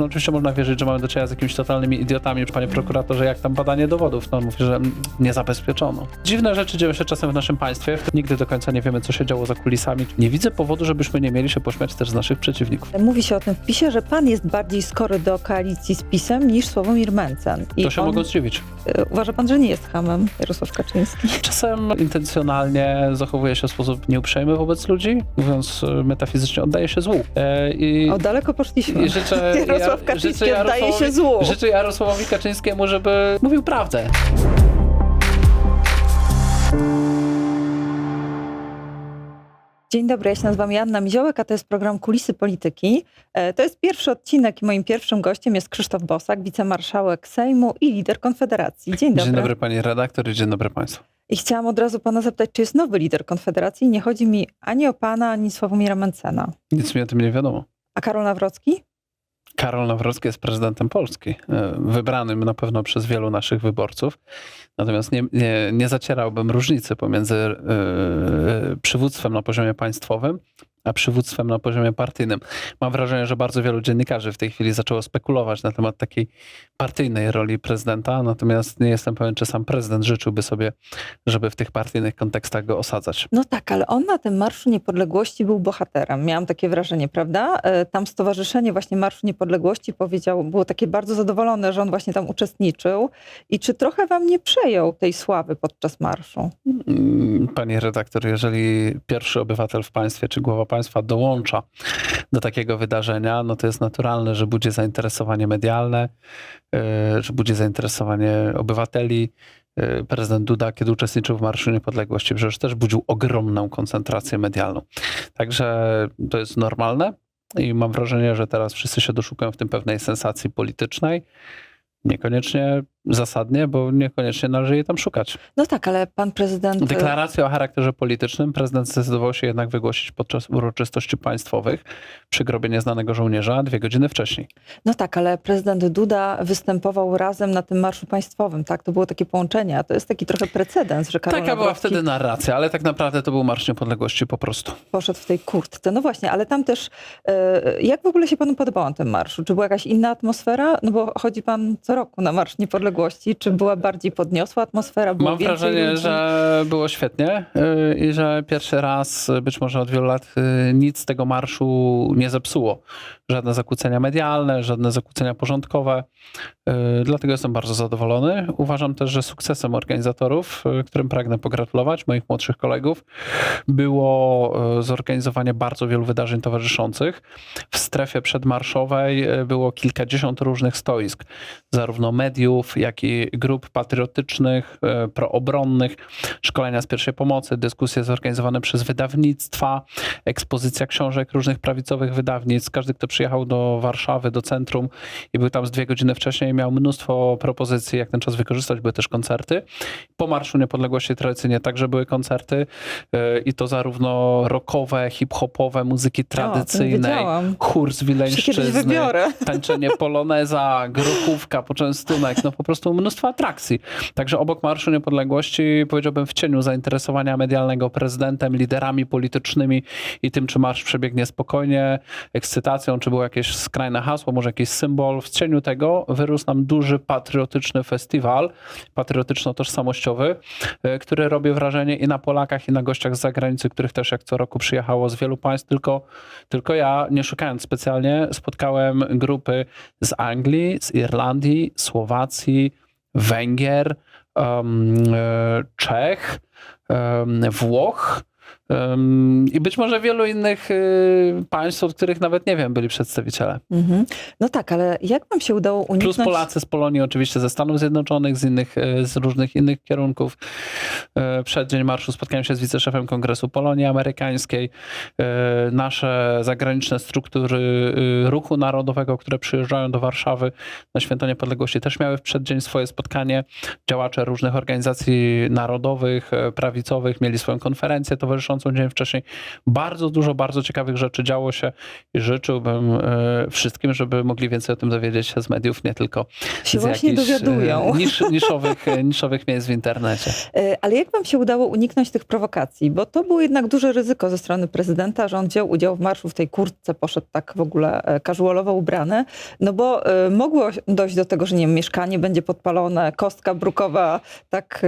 No, oczywiście można wierzyć, że mamy do czynienia z jakimiś totalnymi idiotami. Panie prokuratorze, jak tam badanie dowodów? No mówi, że nie zabezpieczono. Dziwne rzeczy dzieją się czasem w naszym państwie. Nigdy do końca nie wiemy, co się działo za kulisami. Nie widzę powodu, żebyśmy nie mieli się pośmiać też z naszych przeciwników. Mówi się o tym w PiSie, że pan jest bardziej skory do koalicji z PiSem niż Sławomir Mencen. To się on, mogą zdziwić. y, Uważa pan, że nie jest hamem Jarosław Kaczyński? Czasem intencjonalnie zachowuje się w sposób nieuprzejmy wobec ludzi, mówiąc e, metafizycznie, oddaje się złu. E, i, O, daleko poszliśmy. i życzę, Jarosław ja- Kaczyński życzę oddaje się Jarosławowi- złu. Życzę Jarosławowi Kaczyńskiemu, żeby mówił prawdę. Dzień dobry, ja się nazywam Joanna Miziołek, a to jest program Kulisy Polityki. E, To jest pierwszy odcinek i moim pierwszym gościem jest Krzysztof Bosak, wicemarszałek Sejmu i lider Konfederacji. Dzień dobry. Dzień dobry pani redaktor i dzień dobry państwu. I chciałam od razu pana zapytać, czy jest nowy lider Konfederacji? Nie chodzi mi ani o pana, ani Sławomira Mencena. Nic mi o tym nie wiadomo. A Karol Nawrocki? Karol Nawrocki jest prezydentem Polski, e, wybranym na pewno przez wielu naszych wyborców. Natomiast nie, nie, nie zacierałbym różnicy pomiędzy e, przywództwem na poziomie państwowym, przywództwem na poziomie partyjnym. Mam wrażenie, że bardzo wielu dziennikarzy w tej chwili zaczęło spekulować na temat takiej partyjnej roli prezydenta, natomiast nie jestem pewien, czy sam prezydent życzyłby sobie, żeby w tych partyjnych kontekstach go osadzać. No tak, ale on na tym Marszu Niepodległości był bohaterem. Miałam takie wrażenie, prawda? E, Tam Stowarzyszenie właśnie Marszu Niepodległości powiedział, było takie bardzo zadowolone, że on właśnie tam uczestniczył. I czy trochę wam nie przejął tej sławy podczas marszu? Mm, Panie redaktor, jeżeli pierwszy obywatel w państwie czy głowa państwa dołącza do takiego wydarzenia, no to jest naturalne, że budzi zainteresowanie medialne, yy, że budzi zainteresowanie obywateli. Yy, Prezydent Duda, kiedy uczestniczył w Marszu Niepodległości, przecież też budził ogromną koncentrację medialną. Także to jest normalne i mam wrażenie, że teraz wszyscy się doszukają w tym pewnej sensacji politycznej. Niekoniecznie zasadnie, bo niekoniecznie należy jej tam szukać. No tak, ale pan prezydent... e, Deklarację o charakterze politycznym prezydent zdecydował się jednak wygłosić podczas uroczystości państwowych przy grobie nieznanego żołnierza dwie godziny wcześniej. No tak, ale prezydent Duda występował razem na tym Marszu Państwowym, tak? To było takie połączenie, a to jest taki trochę precedens, że Karol Taka była Nawrocki wtedy narracja, ale tak naprawdę to był Marsz Niepodległości po prostu. poszedł w tej kurtce. No właśnie, ale tam też, e, jak w ogóle się panu podobał tym marszu? Czy była jakaś inna atmosfera? No bo chodzi pan co roku na Marsz Niepodległości. Czy była bardziej podniosła atmosfera? Było Mam wrażenie, ludzi? że było świetnie yy, i że pierwszy raz, yy, być może od wielu lat, yy, nic z tego marszu nie zepsuło. Żadne zakłócenia medialne, żadne zakłócenia porządkowe. Yy, Dlatego jestem bardzo zadowolony. Uważam też, że sukcesem organizatorów, yy, którym pragnę pogratulować, moich młodszych kolegów, było yy, zorganizowanie bardzo wielu wydarzeń towarzyszących. W strefie przedmarszowej było kilkadziesiąt różnych stoisk, zarówno mediów, jak i grup patriotycznych, proobronnych, szkolenia z pierwszej pomocy, dyskusje zorganizowane przez wydawnictwa, ekspozycja książek różnych prawicowych wydawnictw. Każdy, kto przyjechał do Warszawy, do centrum i był tam z dwie godziny wcześniej, miał mnóstwo propozycji, jak ten czas wykorzystać. Były też koncerty. Po Marszu Niepodległości tradycyjnie także były koncerty yy, i to zarówno rockowe, hip-hopowe, muzyki tradycyjnej, chór z Wileńszczyzny, tańczenie poloneza, grochówka, poczęstunek, no po prostu mnóstwo atrakcji. Także obok Marszu Niepodległości powiedziałbym w cieniu zainteresowania medialnego prezydentem, liderami politycznymi i tym, czy marsz przebiegnie spokojnie, ekscytacją, czy było jakieś skrajne hasło, może jakiś symbol. W cieniu tego wyrósł nam duży patriotyczny festiwal, patriotyczno-tożsamościowy, e, który robi wrażenie i na Polakach, i na gościach z zagranicy, których też jak co roku przyjechało z wielu państw, tylko, tylko ja, nie szukając specjalnie, spotkałem grupy z Anglii, z Irlandii, Słowacji, Węgier, e, Czech, em, Włoch i być może wielu innych y, państw, od których nawet nie wiem, byli przedstawiciele. Mhm. No tak, ale jak wam się udało uniknąć... Plus Polacy z Polonii, oczywiście ze Stanów Zjednoczonych, z, innych, e, z różnych innych kierunków. E, Przed dzień marszu spotkałem się z wiceszefem Kongresu Polonii Amerykańskiej. E, Nasze zagraniczne struktury e, ruchu narodowego, które przyjeżdżają do Warszawy na Święto Niepodległości, też miały w przeddzień swoje spotkanie. Działacze różnych organizacji narodowych, e, prawicowych mieli swoją konferencję towarzyszącą miesiącu, dzień wcześniej. Bardzo dużo, bardzo ciekawych rzeczy działo się i życzyłbym e, wszystkim, żeby mogli więcej o tym dowiedzieć się z mediów, nie tylko Się z właśnie jakichś e, dowiadują. nisz, niszowych, e, niszowych miejsc w internecie. Ale jak wam się udało uniknąć tych prowokacji? Bo to było jednak duże ryzyko ze strony prezydenta, że on wziął udział w marszu w tej kurtce, poszedł tak w ogóle casualowo ubrany. No bo mogło dojść do tego, że nie wiem, mieszkanie będzie podpalone, kostka brukowa tak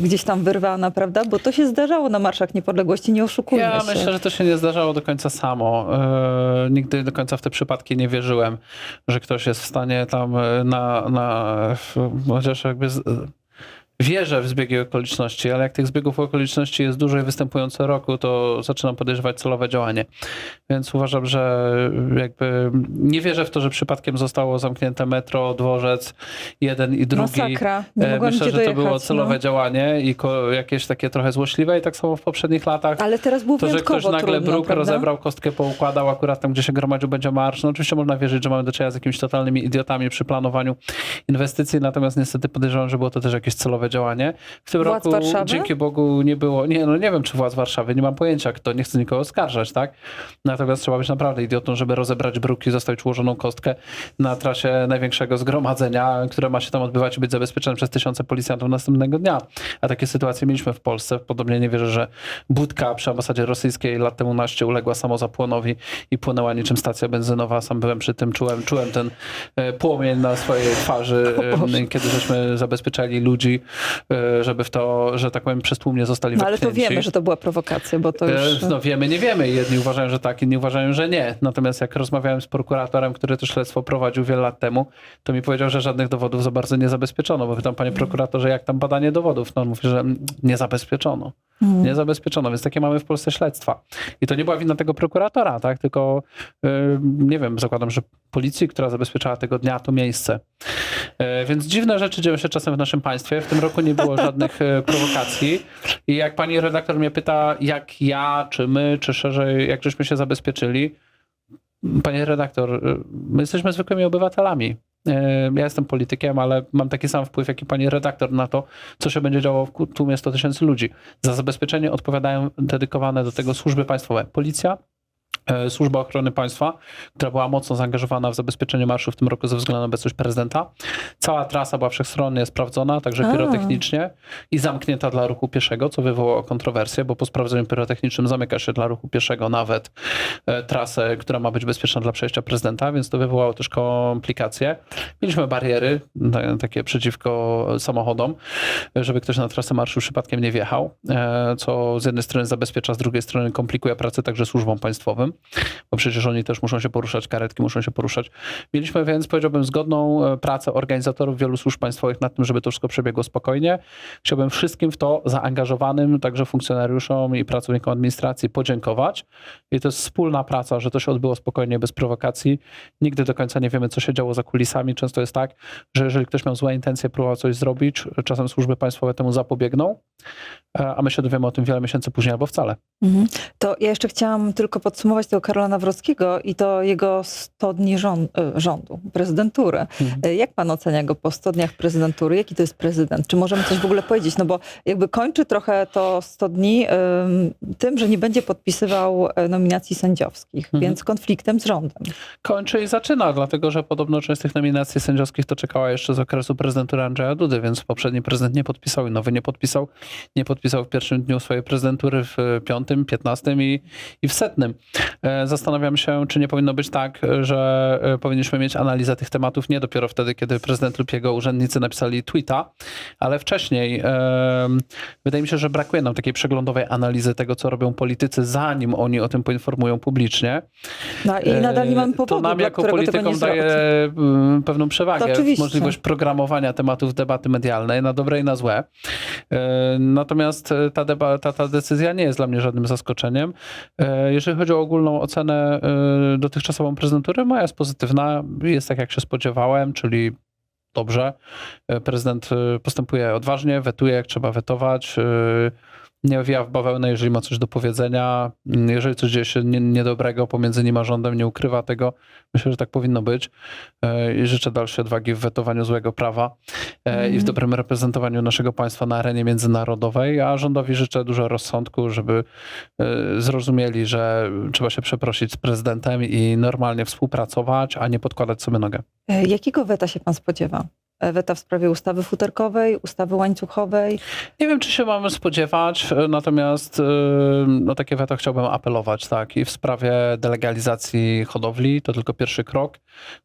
gdzieś tam wyrwana, prawda? Bo to się zdarzało na marszach niepodległości, nie oszukujmy Ja się. myślę, że to się nie zdarzało do końca samo. E, nigdy do końca w te przypadki nie wierzyłem, że ktoś jest w stanie tam e, na, na chociaż jakby z, wierzę w zbiegi okoliczności, ale jak tych zbiegów okoliczności jest dużo i występują co roku, to zaczynam podejrzewać celowe działanie. Więc uważam, że jakby nie wierzę w to, że przypadkiem zostało zamknięte metro, dworzec, jeden i drugi. Masakra. Nie E, Myślę, że to dojechać, było celowe no. działanie i jakieś takie trochę złośliwe i tak samo w poprzednich latach. Ale teraz było To, że ktoś nagle trudno, bruk prawda? rozebrał, kostkę poukładał, akurat tam, gdzie się gromadził, będzie marsz. No oczywiście można wierzyć, że mamy do czynienia z jakimiś totalnymi idiotami przy planowaniu inwestycji, natomiast niestety podejrzewam, że było to też jakieś celowe działanie. W tym Władz roku, Warszawy? dzięki Bogu, nie było, nie, no nie wiem, czy władz Warszawy, nie mam pojęcia, kto, nie chcę nikogo oskarżać, tak? Natomiast trzeba być naprawdę idiotą, żeby rozebrać bruk i zostawić ułożoną kostkę na trasie największego zgromadzenia, które ma się tam odbywać i być zabezpieczone przez tysiące policjantów następnego dnia. A takie sytuacje mieliśmy w Polsce. Podobnie nie wierzę, że budka przy ambasadzie rosyjskiej lat temu naście uległa samozapłonowi i płynęła niczym stacja benzynowa. Sam byłem przy tym, czułem, czułem ten e, płomień na swojej twarzy, e, kiedy żeśmy zabezpieczali ludzi, żeby w to, że tak powiem, przez tłum nie zostali No ale to wiemy, że to była prowokacja, bo to już... E, No wiemy, nie wiemy. Jedni uważają, że tak, inni uważają, że nie. Natomiast jak rozmawiałem z prokuratorem, który to śledztwo prowadził wiele lat temu, to mi powiedział, że żadnych dowodów za bardzo nie zabezpieczono. Bo pytam, panie prokuratorze, jak tam badanie dowodów? No on mówi, że nie zabezpieczono. Mm. Nie zabezpieczono, więc takie mamy w Polsce śledztwa. I to nie była wina tego prokuratora, tak? Tylko y, nie wiem, zakładam, że policji, która zabezpieczała tego dnia to miejsce. E, Więc dziwne rzeczy dzieją się czasem w naszym państwie. W tym roku nie było żadnych e, prowokacji. I jak pani redaktor mnie pyta, jak ja, czy my, czy szerzej, jak żeśmy się zabezpieczyli, panie redaktor, e, my jesteśmy zwykłymi obywatelami. Ja jestem politykiem, ale mam taki sam wpływ, jak i pani redaktor na to, co się będzie działo w tłumie 100 tysięcy ludzi. Za zabezpieczenie odpowiadają dedykowane do tego służby państwowe. Policja, Służba Ochrony Państwa, która była mocno zaangażowana w zabezpieczenie marszu w tym roku ze względu na obecność prezydenta. Cała trasa była wszechstronnie sprawdzona, także A. pirotechnicznie i zamknięta dla ruchu pieszego, co wywołało kontrowersję, bo po sprawdzeniu pyrotechnicznym zamyka się dla ruchu pieszego nawet e, trasę, która ma być bezpieczna dla przejścia prezydenta, więc to wywołało też komplikacje. Mieliśmy bariery ta- takie przeciwko samochodom, żeby ktoś na trasę marszu przypadkiem nie wjechał, e, co z jednej strony zabezpiecza, z drugiej strony komplikuje pracę także służbom państwowym, bo przecież oni też muszą się poruszać, karetki muszą się poruszać. Mieliśmy więc, powiedziałbym, zgodną e, pracę organizatorów wielu służb państwowych nad tym, żeby to wszystko przebiegło spokojnie. Chciałbym wszystkim w to zaangażowanym, także funkcjonariuszom i pracownikom administracji podziękować. I to jest wspólna praca, że to się odbyło spokojnie, bez prowokacji. Nigdy do końca nie wiemy, co się działo za kulisami. Często jest tak, że jeżeli ktoś miał złe intencje, próbował coś zrobić, czasem służby państwowe temu zapobiegną, e, a my się dowiemy o tym wiele miesięcy później albo wcale. Mhm. To ja jeszcze chciałam tylko podsumować tego Karola Nawrockiego i to jego 100 dni rząd, e, rządu, prezydentury. Mhm. E, Jak pan ocenia go po 100 dniach prezydentury? Jaki to jest prezydent? Czy możemy coś w ogóle powiedzieć? No bo jakby kończy trochę to 100 dni ym, tym, że nie będzie podpisywał e, nominacji sędziowskich, Mhm. więc konfliktem z rządem. kończy i zaczyna, dlatego że podobno część z tych nominacji sędziowskich to czekała jeszcze z okresu prezydentury Andrzeja Dudy, więc poprzedni prezydent nie podpisał i nowy nie podpisał. Nie podpisał w pierwszym dniu swojej prezydentury, w piątym, piętnastym i, i w setnym. E, Zastanawiam się, czy nie powinno być tak, że e, powinniśmy mieć analizę tych tematów nie dopiero wtedy, kiedy prezydent lub jego urzędnicy napisali tweeta, ale wcześniej. Em, Wydaje mi się, że brakuje nam takiej przeglądowej analizy tego, co robią politycy, zanim oni o tym poinformują publicznie. No i nadal nie mamy E, powodu, To nam jako politykom daje mm, pewną przewagę, możliwość programowania tematów debaty medialnej na dobre i na złe. E, Natomiast e, ta, deba, ta, ta decyzja nie jest dla mnie żadnym zaskoczeniem. E, Jeżeli chodzi o ogólną ocenę e, dotychczasową prezydentury, moja jest pozytywna. Jest tak, jak się spodziewałem, czyli dobrze. E, Prezydent e, postępuje odważnie, wetuje, jak trzeba wetować. Nie owija w bawełnę, jeżeli ma coś do powiedzenia. Mm, Jeżeli coś dzieje się nie- niedobrego pomiędzy nim a rządem, nie ukrywa tego. Myślę, że tak powinno być. E, I życzę dalszej odwagi w wetowaniu złego prawa e, i w Mhm. dobrym reprezentowaniu naszego państwa na arenie międzynarodowej, a rządowi życzę dużo rozsądku, żeby e, zrozumieli, że trzeba się przeprosić z prezydentem i normalnie współpracować, a nie podkładać sobie nogę. Jakiego weta się pan spodziewa? Weta w sprawie ustawy futerkowej, ustawy łańcuchowej? Nie wiem, czy się mamy spodziewać, e, natomiast e, no, takie weto chciałbym apelować, tak, i w sprawie delegalizacji hodowli, to tylko pierwszy krok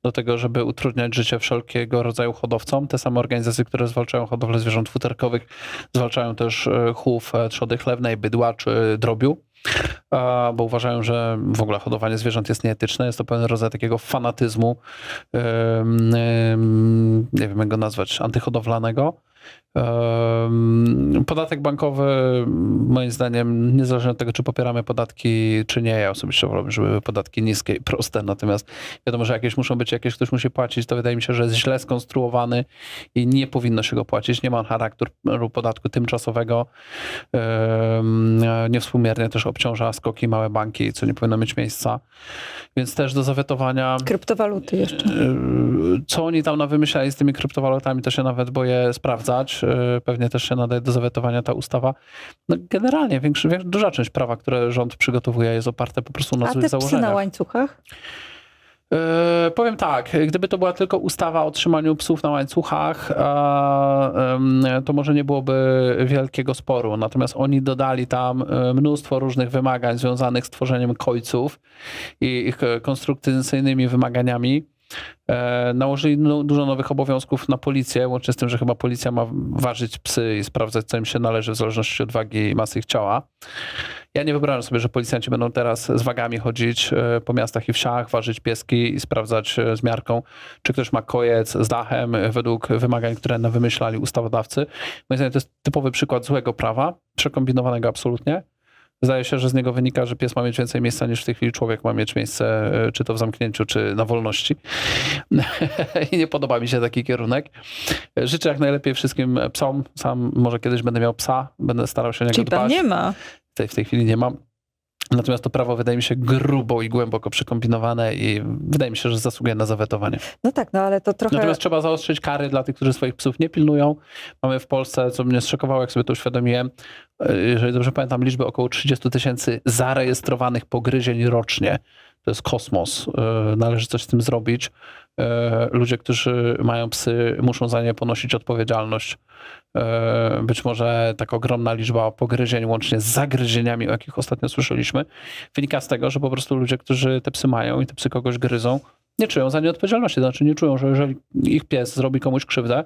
do tego, żeby utrudniać życie wszelkiego rodzaju hodowcom. Te same organizacje, które zwalczają hodowlę zwierząt futerkowych, zwalczają też e, chów trzody chlewnej, bydła czy drobiu. Bo uważają, że w ogóle hodowanie zwierząt jest nieetyczne. Jest to pewien rodzaj takiego fanatyzmu, nie wiem jak go nazwać, antyhodowlanego. Podatek bankowy, moim zdaniem, niezależnie od tego, czy popieramy podatki, czy nie, ja osobiście wolałbym, żeby były podatki niskie i proste, natomiast wiadomo, że jakieś muszą być, jakieś ktoś musi płacić, to wydaje mi się, że jest źle skonstruowany i nie powinno się go płacić. Nie ma on charakteru podatku tymczasowego. Niewspółmiernie też obciąża skoki małe banki, co nie powinno mieć miejsca. Więc też do zawetowania. Kryptowaluty jeszcze. Co oni tam nawymyślali z tymi kryptowalutami, to się nawet boję sprawdzać. Yy, Pewnie też się nadaje do zawetowania ta ustawa. No generalnie większy, duża część prawa, które rząd przygotowuje jest oparte po prostu na A złych te psy na założeniach. łańcuchach? Yy, powiem tak, gdyby to była tylko ustawa o trzymaniu psów na łańcuchach, a, em, to może nie byłoby wielkiego sporu. Natomiast oni dodali tam e, mnóstwo różnych wymagań związanych z tworzeniem kojców i ich e, konstrukcyjnymi wymaganiami. E, Nałożyli dużo nowych obowiązków na policję, łącznie z tym, że chyba policja ma ważyć psy i sprawdzać, co im się należy w zależności od wagi i masy ich ciała. Ja nie wyobrażam sobie, że policjanci będą teraz z wagami chodzić e, po miastach i wsiach, ważyć pieski i sprawdzać e, z miarką, czy ktoś ma kojec z dachem według wymagań, które wymyślali ustawodawcy. Moim zdaniem to jest typowy przykład złego prawa, przekombinowanego absolutnie. Zdaje się, że z niego wynika, że pies ma mieć więcej miejsca niż w tej chwili człowiek ma mieć miejsce, e, czy to w zamknięciu, czy na wolności. I nie podoba mi się taki kierunek. Życzę jak najlepiej wszystkim psom. Sam może kiedyś będę miał psa, będę starał się o niego Czyli dbać nie ma. w tej, w tej chwili nie mam. Natomiast to prawo wydaje mi się grubo i głęboko przekombinowane i wydaje mi się, że zasługuje na zawetowanie. No tak, no ale to trochę... Natomiast trzeba zaostrzyć kary dla tych, którzy swoich psów nie pilnują. Mamy w Polsce, co mnie zszokowało, jak sobie to uświadomiłem, e, jeżeli dobrze pamiętam, liczbę około 30 tysięcy zarejestrowanych pogryzień rocznie. To jest kosmos. E, Należy coś z tym zrobić. E, Ludzie, którzy mają psy, muszą za nie ponosić odpowiedzialność. E, Być może tak ogromna liczba pogryzień, łącznie z zagryzieniami, o jakich ostatnio słyszeliśmy, wynika z tego, że po prostu ludzie, którzy te psy mają i te psy kogoś gryzą, nie czują za nie odpowiedzialności. Znaczy nie czują, że jeżeli ich pies zrobi komuś krzywdę,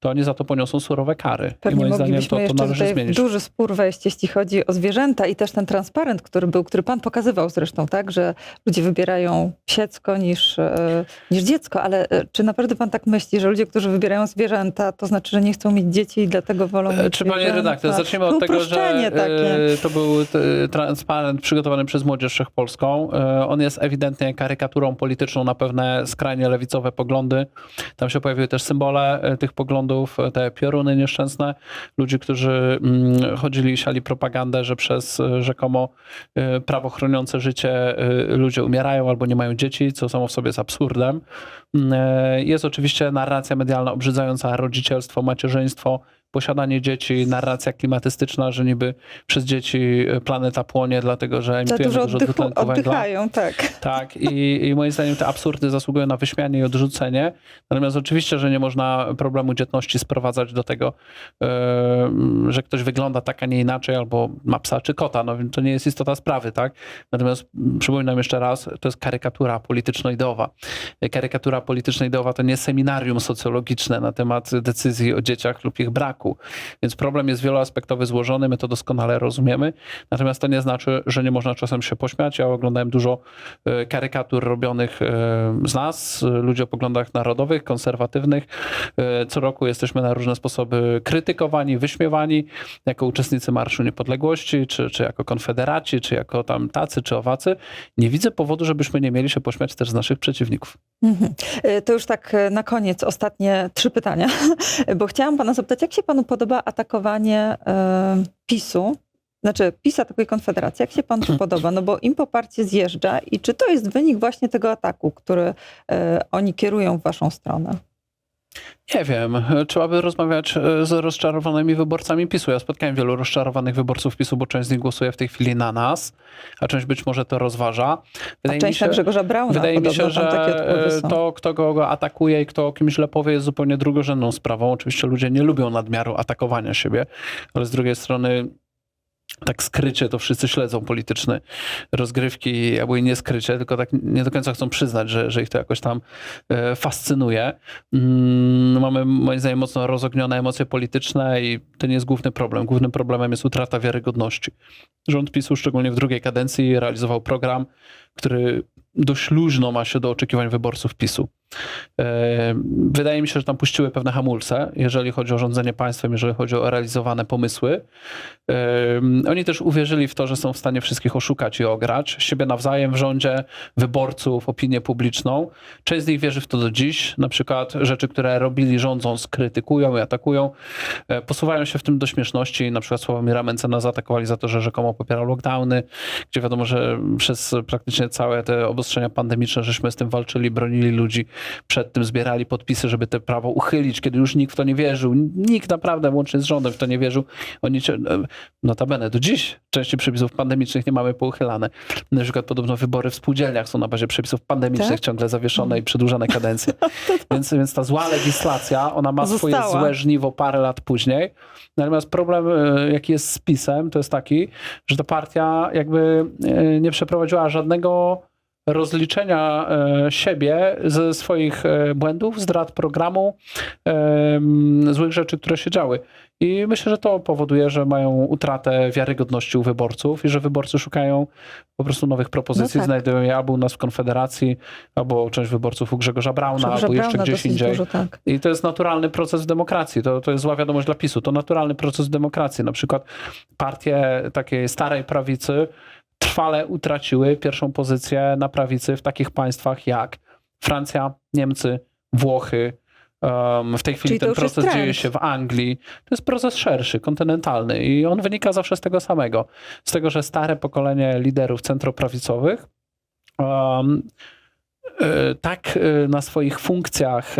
to oni za to poniosą surowe kary. I Pewnie moim zdaniem to, to należy zmienić. duży spór wejść, jeśli chodzi o zwierzęta i też ten transparent, który był, który pan pokazywał zresztą, tak, że ludzie wybierają psiecko niż, e, niż dziecko, ale e, czy naprawdę pan tak myśli, że ludzie, którzy wybierają zwierzęta, to znaczy, że nie chcą mieć dzieci i dlatego wolą E, mieć Czy panie redaktor, zacznijmy od tego, że takie. e, to był e, transparent przygotowany przez Młodzież Wszechpolską. E, On jest ewidentnie karykaturą polityczną na pewne skrajnie lewicowe poglądy. Tam się pojawiły też symbole e, tych poglądów, te pioruny nieszczęsne, ludzi, którzy mm, chodzili i siali propagandę, że przez e, rzekomo e, prawo chroniące życie e, ludzie umierają albo nie mają dzieci, co samo w sobie jest absurdem. Mm, Jest oczywiście narracja medialna obrzydzająca rodzicielstwo, macierzyństwo, posiadanie dzieci, narracja klimatystyczna, że niby przez dzieci planeta płonie, dlatego że Za emitujemy dużo dużo oddychu, dwutlenku węgla. oddychają, tak. Tak, i, i moim zdaniem te absurdy zasługują na wyśmianie i odrzucenie. Natomiast oczywiście, że nie można problemu dzietności sprowadzać do tego, e, że ktoś wygląda tak, a nie inaczej, albo ma psa czy kota. No, to nie jest istota sprawy, tak? Natomiast przypominam jeszcze raz, to jest karykatura polityczno-ideowa. Karykatura polityczno-ideowa to nie seminarium socjologiczne na temat decyzji o dzieciach lub ich braku. Więc problem jest wieloaspektowy, złożony, my to doskonale rozumiemy. Natomiast to nie znaczy, że nie można czasem się pośmiać. Ja oglądałem dużo e, karykatur robionych e, z nas, ludzi o poglądach narodowych, konserwatywnych. E, Co roku jesteśmy na różne sposoby krytykowani, wyśmiewani jako uczestnicy Marszu Niepodległości, czy, czy jako konfederaci, czy jako tam tacy, czy owacy. Nie widzę powodu, żebyśmy nie mieli się pośmiać też z naszych przeciwników. Mhm. To już tak na koniec ostatnie trzy pytania, bo chciałam pana zapytać, jak się panu podoba atakowanie e, PiSu znaczy PiS atakuje Konfederację. Jak się panu to podoba? No bo im poparcie zjeżdża i czy to jest wynik właśnie tego ataku, który e, oni kierują w waszą stronę? Nie wiem. Trzeba by rozmawiać e, z rozczarowanymi wyborcami PiSu. Ja spotkałem wielu rozczarowanych wyborców PiSu, bo część z nich głosuje w tej chwili na nas, a część być może to rozważa. A Wydaje mi część się, na Grzegorza Brauna. Wydaje mi się, że e, to, kto go, go atakuje i kto o kimś źle powie, jest zupełnie drugorzędną sprawą. Oczywiście ludzie nie lubią nadmiaru atakowania siebie, ale z drugiej strony tak skrycie to wszyscy śledzą polityczne rozgrywki, albo i nie skrycie, tylko tak nie do końca chcą przyznać, że, że ich to jakoś tam e, fascynuje. Mm, Mamy moim zdaniem mocno rozognione emocje polityczne i to nie jest główny problem. Głównym problemem jest utrata wiarygodności. Rząd PiSu, szczególnie w drugiej kadencji, realizował program, który dość luźno ma się do oczekiwań wyborców PiSu. Wydaje mi się, że tam puściły pewne hamulce, jeżeli chodzi o rządzenie państwem, jeżeli chodzi o realizowane pomysły. Oni też uwierzyli w to, że są w stanie wszystkich oszukać i ograć. Siebie nawzajem w rządzie, wyborców, opinię publiczną. Część z nich wierzy w to do dziś. Na przykład rzeczy, które robili rządząc, krytykują i atakują. E, Posuwają się w tym do śmieszności. Na przykład Sławomira Mencena zaatakowali za to, że rzekomo popierał lockdowny, gdzie wiadomo, że przez praktycznie całe te obostrzenia pandemiczne, żeśmy z tym walczyli, bronili ludzi przed tym, zbierali podpisy, żeby te prawo uchylić, kiedy już nikt w to nie wierzył. Nikt naprawdę, łącznie z rządem, w to nie wierzył. Oni, e, notabene, do dziś części przepisów pandemicznych nie mamy pouchylane. Na przykład podobno wybory w spółdzielniach są na bazie przepisów pandemicznych Tak? ciągle zawieszone i przedłużane kadencje. więc, więc ta zła legislacja, ona ma swoje Została. złe żniwo parę lat później. Natomiast problem, e, jaki jest z PiSem, to jest taki, że ta partia jakby e, nie przeprowadziła żadnego rozliczenia e, siebie ze swoich e, błędów, zdrad programu, złych rzeczy, które się działy. I myślę, że to powoduje, że mają utratę wiarygodności u wyborców i że wyborcy szukają po prostu nowych propozycji. No tak. Znajdują je albo u nas w Konfederacji, albo część wyborców u Grzegorza Brauna, Grzegorza albo jeszcze Brauna gdzieś dosyć indziej. Dużo, tak. I to jest naturalny proces w demokracji. To, to jest zła wiadomość dla PiSu. To naturalny proces w demokracji. Na przykład partie takiej starej prawicy trwale utraciły pierwszą pozycję na prawicy w takich państwach jak Francja, Niemcy, Włochy. Um, w tej chwili Czyli ten proces dzieje się w Anglii. To jest proces szerszy, kontynentalny i on wynika zawsze z tego samego. Z tego, że stare pokolenie liderów centroprawicowych um, tak e, na swoich funkcjach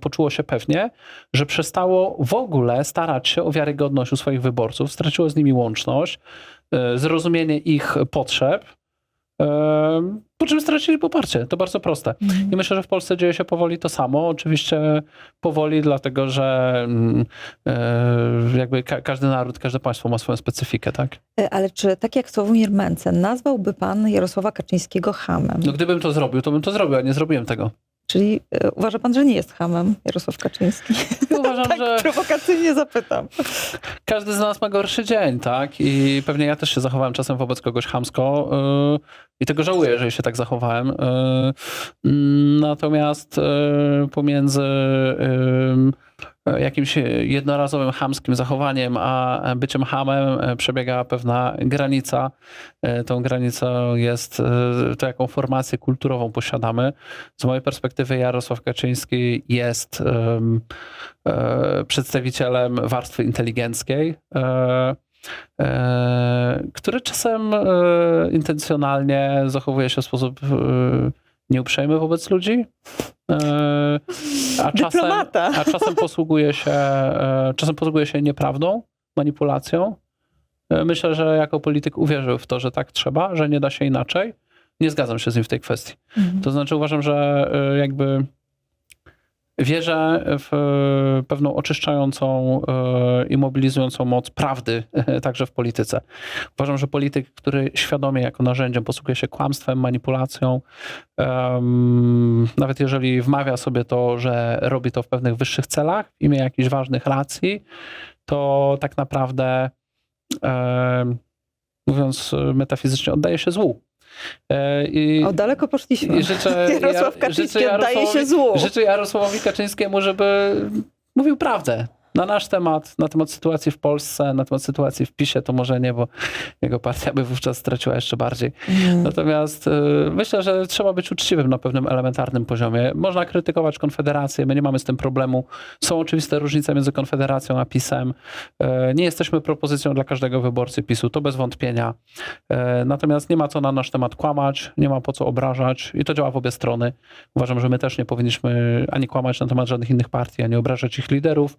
poczuło się pewnie, że przestało w ogóle starać się o wiarygodność u swoich wyborców, straciło z nimi łączność, zrozumienie ich potrzeb, em, po czym stracili poparcie. To bardzo proste. I myślę, że w Polsce dzieje się powoli to samo. Oczywiście powoli, dlatego że mm, e, jakby ka- każdy naród, każde państwo ma swoją specyfikę, tak? E, Ale czy tak jak Sławomir Mencen, nazwałby pan Jarosława Kaczyńskiego hamem? No gdybym to zrobił, to bym to zrobił, a nie zrobiłem tego. Czyli e, uważa pan, że nie jest hamem Jarosław Kaczyński? I uważam, tak że prowokacyjnie zapytam. każdy z nas ma gorszy dzień, tak? I pewnie ja też się zachowałem czasem wobec kogoś chamsko yy, i tego żałuję, że się tak zachowałem. Yy, natomiast yy, pomiędzy jakimś jednorazowym chamskim zachowaniem, a byciem hamem yy, przebiega pewna granica. Yy, Tą granicą jest to, jaką formację kulturową posiadamy. Z mojej perspektywy Jarosław Kaczyński jest e, przedstawicielem warstwy inteligenckiej, e, e, który czasem e, intencjonalnie zachowuje się w sposób e, nieuprzejmy wobec ludzi, e, a czasem, a czasem posługuje się, e, czasem posługuje się nieprawdą, manipulacją. E, Myślę, że jako polityk uwierzył w to, że tak trzeba, że nie da się inaczej. Nie zgadzam się z nim w tej kwestii. Mhm. To znaczy uważam, że jakby wierzę w y, pewną oczyszczającą y, i mobilizującą moc prawdy także w polityce. Uważam, że polityk, który świadomie jako narzędziem posługuje się kłamstwem, manipulacją, nawet jeżeli wmawia sobie to, że robi to w pewnych wyższych celach, w imię jakichś ważnych racji, to tak naprawdę mówiąc metafizycznie, oddaje się złu. E, I, O, daleko poszliśmy. i życzę, Jarosław Jar- Kaczyński życzę oddaje się złu. Życzę Jarosławowi Kaczyńskiemu, żeby mówił prawdę. Na nasz temat, na temat sytuacji w Polsce, na temat sytuacji w PiSie to może nie, bo jego partia by wówczas straciła jeszcze bardziej. Mm. Natomiast y, myślę, że trzeba być uczciwym na pewnym elementarnym poziomie. Można krytykować Konfederację, my nie mamy z tym problemu. Są oczywiste różnice między Konfederacją a PiSem. E, Nie jesteśmy propozycją dla każdego wyborcy PiSu, to bez wątpienia. E, Natomiast nie ma co na nasz temat kłamać, nie ma po co obrażać i to działa w obie strony. Uważam, że my też nie powinniśmy ani kłamać na temat żadnych innych partii, ani obrażać ich liderów.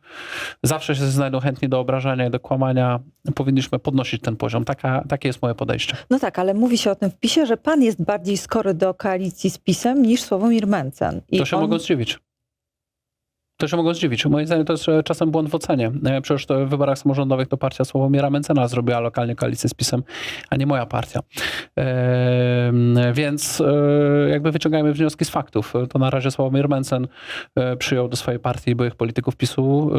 Zawsze się znajdą chętni do obrażania i do kłamania. Powinniśmy podnosić ten poziom. Taka, takie jest moje podejście. No tak, ale mówi się o tym w PiSie, że pan jest bardziej skory do koalicji z PiSem niż Sławomir Mencen. I To się on... mogą zdziwić. To się mogą zdziwić. Moim zdaniem to jest e, czasem błąd w ocenie. E, Przecież w wyborach samorządowych to partia Sławomira Mencena zrobiła lokalnie koalicję z PiSem, a nie moja partia. Więc e, jakby wyciągajmy wnioski z faktów. To na razie Sławomir Mencen przyjął do swojej partii byłych polityków PiSu,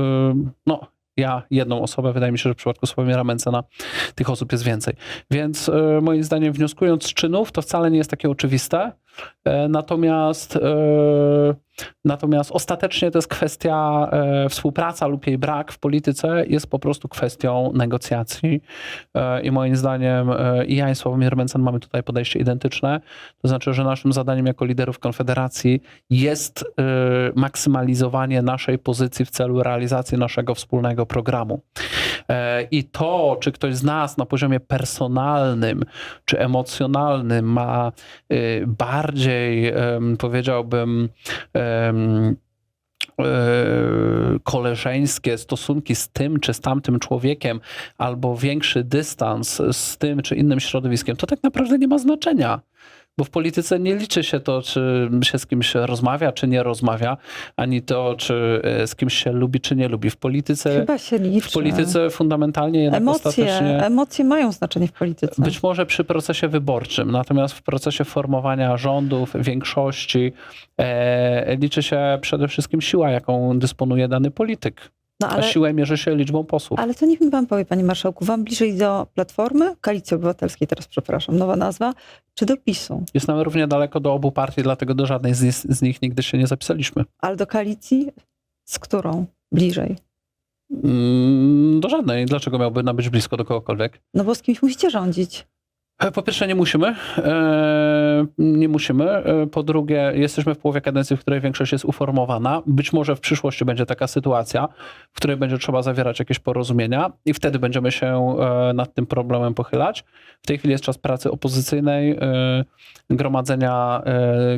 no ja jedną osobę, wydaje mi się, że w przypadku Sławomira Mencena tych osób jest więcej. Więc moim zdaniem wnioskując z czynów, to wcale nie jest takie oczywiste. E, Natomiast, e, natomiast ostatecznie to jest kwestia e, współpraca lub jej brak w polityce jest po prostu kwestią negocjacji. I moim zdaniem i ja i Sławomir Mencen mamy tutaj podejście identyczne. To znaczy, że naszym zadaniem jako liderów Konfederacji jest maksymalizowanie naszej pozycji w celu realizacji naszego wspólnego programu. E, I to, czy ktoś z nas na poziomie personalnym czy emocjonalnym ma y, bardziej, powiedziałbym, e, koleżeńskie stosunki z tym czy z tamtym człowiekiem, albo większy dystans z tym czy innym środowiskiem, to tak naprawdę nie ma znaczenia. Bo w polityce nie liczy się to, czy się z kimś rozmawia, czy nie rozmawia, ani to, czy e, z kimś się lubi, czy nie lubi. W polityce, Chyba się liczy. w polityce fundamentalnie jednak Emocje, ostatecznie... emocje mają znaczenie w polityce. Być może przy procesie wyborczym, natomiast w procesie formowania rządów, większości, e, liczy się przede wszystkim siła, jaką dysponuje dany polityk. No, A ale, siłę mierzy się liczbą posłów. ale to niech mi pan powie, panie marszałku, wam bliżej do Platformy, Koalicji Obywatelskiej teraz, przepraszam, nowa nazwa, czy do PiSu? Jest nam równie daleko do obu partii, dlatego do żadnej z, z nich nigdy się nie zapisaliśmy. Ale do koalicji z którą bliżej? Mm, do żadnej. Dlaczego miałby nam być blisko do kogokolwiek? No bo z kimś musicie rządzić. E, Po pierwsze, nie musimy. E, nie musimy. E, Po drugie, jesteśmy w połowie kadencji, w której większość jest uformowana. Być może w przyszłości będzie taka sytuacja, w której będzie trzeba zawierać jakieś porozumienia i wtedy będziemy się nad tym problemem pochylać. W tej chwili jest czas pracy opozycyjnej, gromadzenia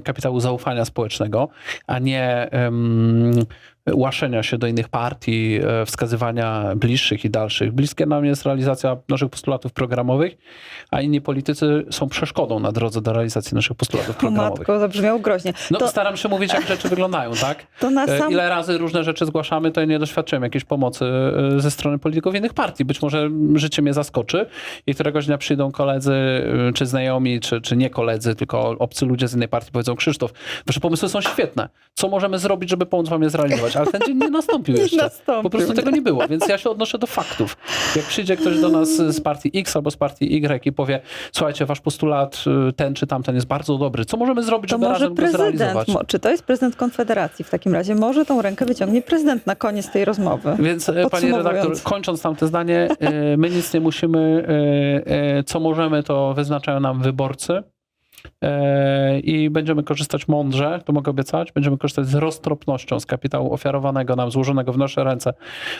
kapitału zaufania społecznego, a nie łaszenia się do innych partii, e, wskazywania bliższych i dalszych. Bliskie nam jest realizacja naszych postulatów programowych, a inni politycy są przeszkodą na drodze do realizacji naszych postulatów programowych. matko, zabrzmiało groźnie. No, to- staram się mówić, jak rzeczy wyglądają, tak? To na E, sam... Ile razy różne rzeczy zgłaszamy, to nie doświadczyłem jakiejś pomocy e, ze strony polityków innych partii. Być może życie mnie zaskoczy i któregoś dnia przyjdą koledzy, czy znajomi, czy, czy nie koledzy, tylko obcy ludzie z innej partii powiedzą, Krzysztof, wasze pomysły są świetne. Co możemy zrobić, żeby pomóc wam je zrealizować? Ale ten dzień nie nastąpił Nie jeszcze. nastąpił, Po prostu tego nie było, więc ja się odnoszę do faktów. Jak przyjdzie ktoś do nas z partii X albo z partii Y i powie, słuchajcie, wasz postulat y, ten czy tamten jest bardzo dobry, co możemy zrobić, To żeby może razem go prezydent, zrealizować? mo- czy to jest prezydent Konfederacji w takim razie? Może tą rękę wyciągnie prezydent na koniec tej rozmowy. Więc e, pani redaktor, kończąc tamte zdanie, e, my nic nie musimy, e, co możemy, to wyznaczają nam wyborcy. E, I będziemy korzystać mądrze, to mogę obiecać, będziemy korzystać z roztropnością z kapitału ofiarowanego nam, złożonego w nasze ręce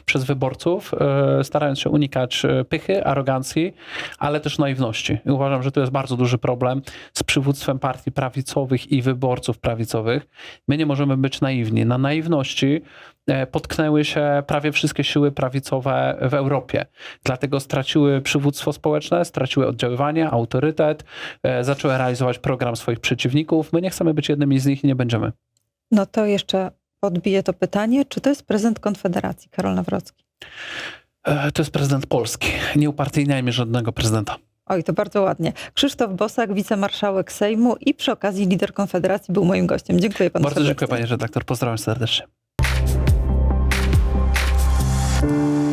przez wyborców, e, starając się unikać e, pychy, arogancji, ale też naiwności. I uważam, że to jest bardzo duży problem z przywództwem partii prawicowych i wyborców prawicowych. My nie możemy być naiwni. Na naiwności potknęły się prawie wszystkie siły prawicowe w Europie. Dlatego straciły przywództwo społeczne, straciły oddziaływanie, autorytet, e, zaczęły realizować program swoich przeciwników. My nie chcemy być jednymi z nich i nie będziemy. No to jeszcze podbiję to pytanie, czy to jest prezydent Konfederacji, Karol Nawrocki? E, To jest prezydent Polski. Nie upartyjniajmy żadnego prezydenta. Oj, to bardzo ładnie. Krzysztof Bosak, wicemarszałek Sejmu i przy okazji lider Konfederacji był moim gościem. Dziękuję panu Bardzo serdecznie. dziękuję panie redaktor. Pozdrawiam serdecznie. Bye.